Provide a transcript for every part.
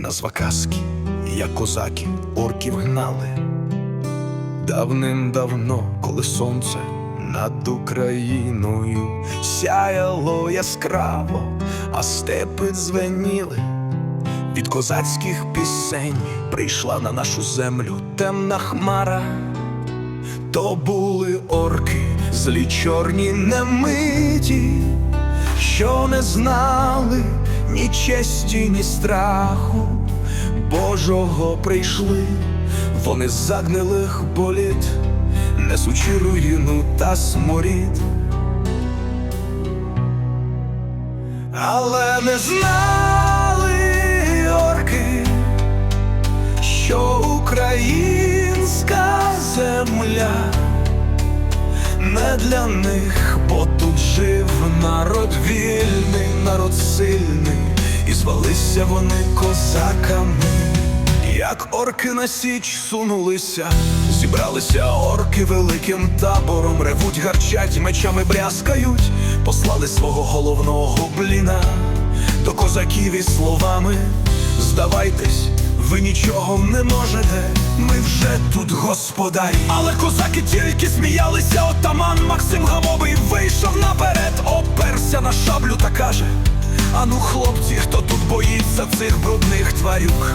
назва казки, як козаки орків гнали. Давним-давно, коли сонце над Україною сяяло яскраво, а степи дзвеніли. Від козацьких пісень прийшла на нашу землю темна хмара. То були орки, злі чорні немиті, що не знали ні честі, ні страху. Божого прийшли, вони загнилих боліт, несучи руїну та сморід. Але не знали орки, що українська земля не для них, бо тут жив народ вільний, народ сильний, і звалися вони козаками. Як орки на січ сунулися, зібралися орки великим табором, ревуть, гарчать, мечами брязкають, послали свого головного бліна до козаків із словами Здавайтесь, ви нічого не можете, ми вже тут господарі. Але козаки тільки сміялися, отаман Максим Гамовий вийшов наперед, оперся на шаблю та каже. Ану, хлопці, хто тут боїться цих брудних тварюк?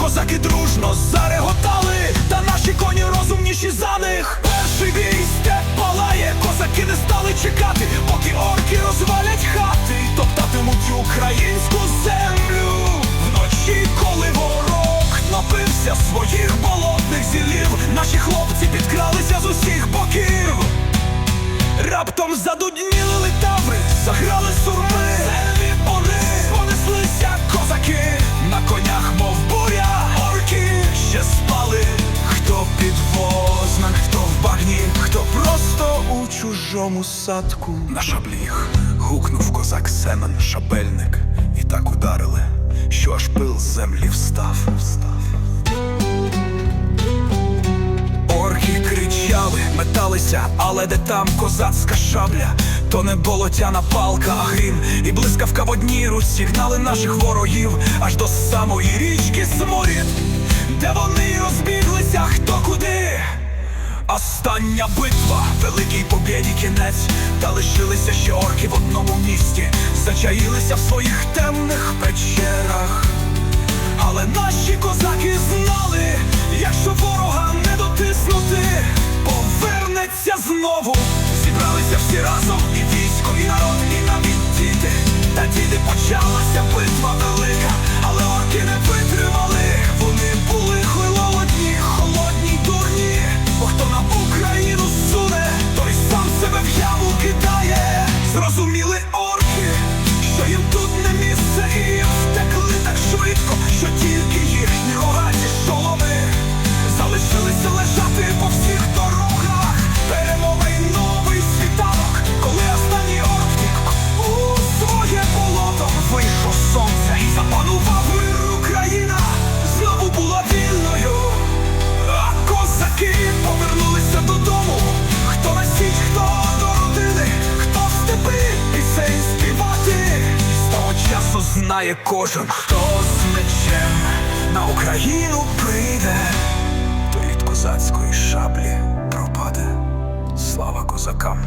Козаки дружно зареготали, та наші коні розумніші за них. Перший бій степ палає, козаки не стали чекати, поки орки розвалять хати, топтатимуть українську землю. Вночі, коли ворог напився своїх болотних зілів, наші хлопці підкралися з усіх боків. Раптом задудніли литаври, заграли сурми, чужому садку. На шаблі їх гукнув козак Семен шабельник, і так ударили, що аж пил з землі встав. встав. Орки кричали, металися, але де там козацька шабля, то не болотяна палка, а грім і блискавка в одній руці гнали наших ворогів аж до самої річки Сморід, де вони розбіглися хто куди. Остання битва, великий побєді кінець, та лишилися ще орки в одному місті, зачаїлися в своїх темних печерах. Але наші козаки знали, якщо ворога не дотиснути, повернеться знову. Знає кожен, хто з мечем на Україну прийде, то від козацької шаблі пропаде. Слава козакам!